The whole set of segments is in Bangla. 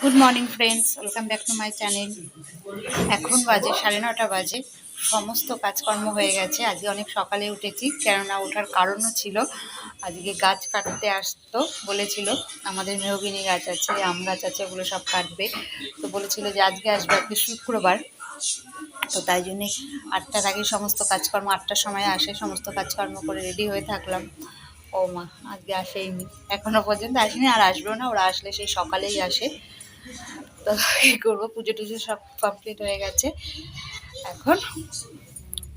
Good morning friends welcome back to my channel এখন বাজে সাড়ে নটা বাজে। সমস্ত কাজকর্ম হয়ে গেছে। আজকে অনেক সকালে উঠেছি, কেননা ওঠার কারণও ছিল। আজকে গাছ কাটতে আসতো, বলেছিল। আমাদের মেহগিনি গাছ আছে, আম গাছ আছে, ওগুলো সব কাটবে। তো বলেছিল যে আজকে আসবে আজকে শুক্রবার। তো তাই জন্যে আটটার আগে সমস্ত কাজকর্ম, আটটার সময় আসে, সমস্ত কাজকর্ম করে রেডি হয়ে থাকলাম। ও মা, আজকে আসেইনি। এখনও পর্যন্ত আসেনি, আর আসবেও না। ওরা আসলে সেই সকালেই আসে। তো কী করব? পুজো টুজো সব কমপ্লিট হয়ে গেছে। এখন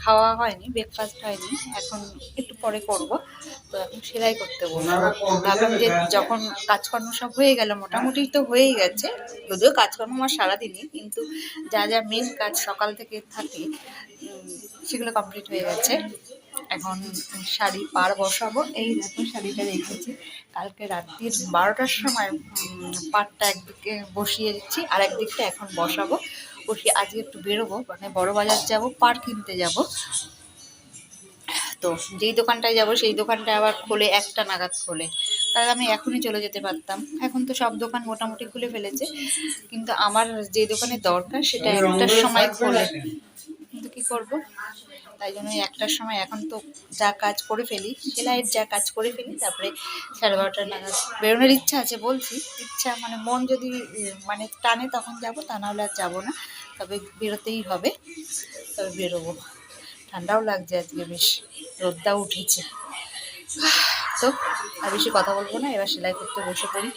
খাওয়া হয়নি ব্রেকফাস্ট হয়নি। এখন একটু পরে করব। তো এখন সেলাই করতে বলব ভাবলাম যে যখন কাজকর্ম সব হয়ে গেল মোটামুটি তো হয়েই গেছে। যদিও কাজকর্ম আমার সারাদিনই কিন্তু যা যা মেন কাজ সকাল থেকে থাকে সেগুলো কমপ্লিট হয়ে গেছে। এখন শাড়ি পার বসাবো। এই দেখো শাড়িটা রেখেছি। কালকে রাত্রির বারোটার সময় পাড়টা একদিকে বসিয়ে দিচ্ছি আর একদিকটা এখন বসাবো। বসিয়ে আজকে একটু বেরোবো মানে বড় বাজার যাব পার কিনতে যাব। তো যেই দোকানটায় যাব সেই দোকানটা আবার খোলে একটা নাগাদ খোলে। তাহলে আমি এখনই চলে যেতে পারতাম। এখন তো সব দোকান মোটামুটি খুলে ফেলেছে। কিন্তু আমার যে দোকানে দরকার সেটা একটার সময় খোলে। কিন্তু কি করব? তাই জন্য একটার সময় এখন তো যা কাজ করে ফেলি সেলাইয়ের যা কাজ করে ফেলি তারপরে সাড়ে বারোটা নাগাদ বেরোনোর ইচ্ছা আছে বলছি। ইচ্ছা মানে মন যদি মানে টানে তখন যাব তা নাহলে আর যাব না। তবে বেরোতেই হবে তবে বেরোবো। ঠান্ডাও লাগছে আজকে বেশ রোদটাও উঠেছে। তো আর বেশি কথা বলব না এবার সেলাই করতে বসে পড়ি।